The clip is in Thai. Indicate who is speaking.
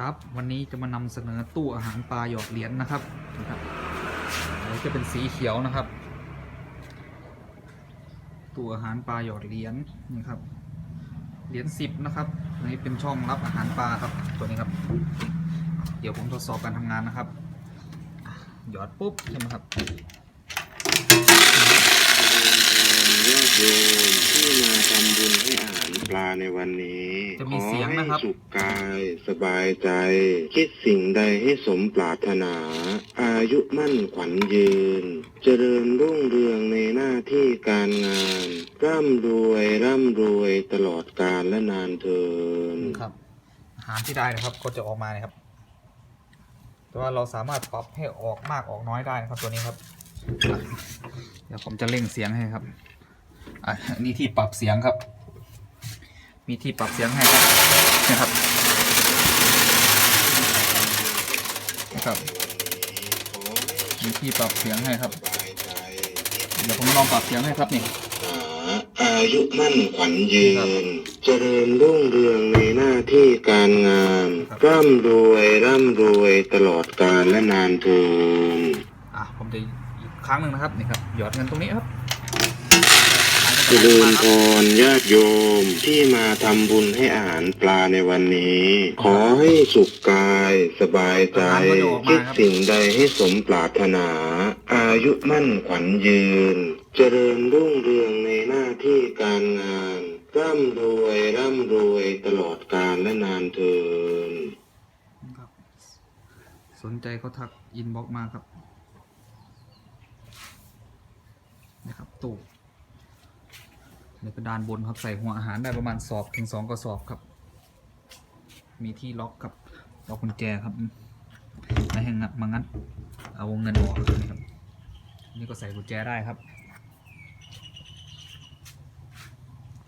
Speaker 1: ครับ วันนี้จะมานำเสนอตู้อาหารปลาหยอดเหรียญนะครับนะครับอันจะเป็นสีเขียวนะครับ ตู้อาหารปลาหยอดเหรียญนี่ครับ เหรียญสิบนะครับอันนี้เป็นช่องรับอาหารปลาครับตัวนี้ครับ เดี๋ยวผมทดสอบการทำงานนะครับ หยอดปุ๊บใช่ไหมครับ
Speaker 2: ญาติโยมที่มาทำบุญให้อาหารปลาในวันนี้
Speaker 1: จะมีเสียงนะครับ
Speaker 2: ขอให้สุขกายสบายใจ คิดสิ่งใดให้สมปรารถนา อายุมั่นขวัญยืน เจริญรุ่งเรืองในหน้าที่การงาน ร่ำรวยร่ำรวยตลอดกาลและนานเทิน
Speaker 1: ครับอาหารที่ได้นะครับก็จะออกมานะครับ แต่ว่าเราสามารถปรับให้ออกมากออกน้อยได้นะครับตัวนี้ครับอะเดี๋ยวผมจะเร่งเสียงให้ครับ อะนี่ที่ปรับเสียงครับ มีที่ปรับเสียงให้ครับนะครับนะครับ มีที่ปรับเสียงให้ครับ เดี๋ยวผมลองปรับเสียงให้ครับนี่
Speaker 2: อายุมั่นขวัญยืน เจริญรุ่งเรืองในหน้าที่การงาน
Speaker 1: ครับ
Speaker 2: ร่ำรวยร่ำรวยตลอดกาลและนานเทิน
Speaker 1: อะผมจะอีกครั้งหนึ่งนะครับนี่ครับหยอดเงินตรงนี้ครับ
Speaker 2: เจริญพรญาติโยมที่มาทำบุญให้อาหารปลาในวันนี้ ขอให้สุขกายสบายใจ คิดสิ่งใดให้สมปรารถนา อายุมั่นขวัญยืน เจริญรุ่งเรืองในหน้าที่การงาน ร่ำรวยร่ำรวยตลอดกาลและนานเทิน
Speaker 1: ครับสนใจก็ทักอินบ็อกมาครับ นะครับตู ในกระดานบนครับใส่หัวอาหารได้ประมาณสอบถึงสองกระสอบครับ มีที่ล็อกครับล็อกกุญแจครับไม่ให้งัดมางัดเอาวงเงินออกนะครับนี่ก็ใส่กุญแจได้ครับ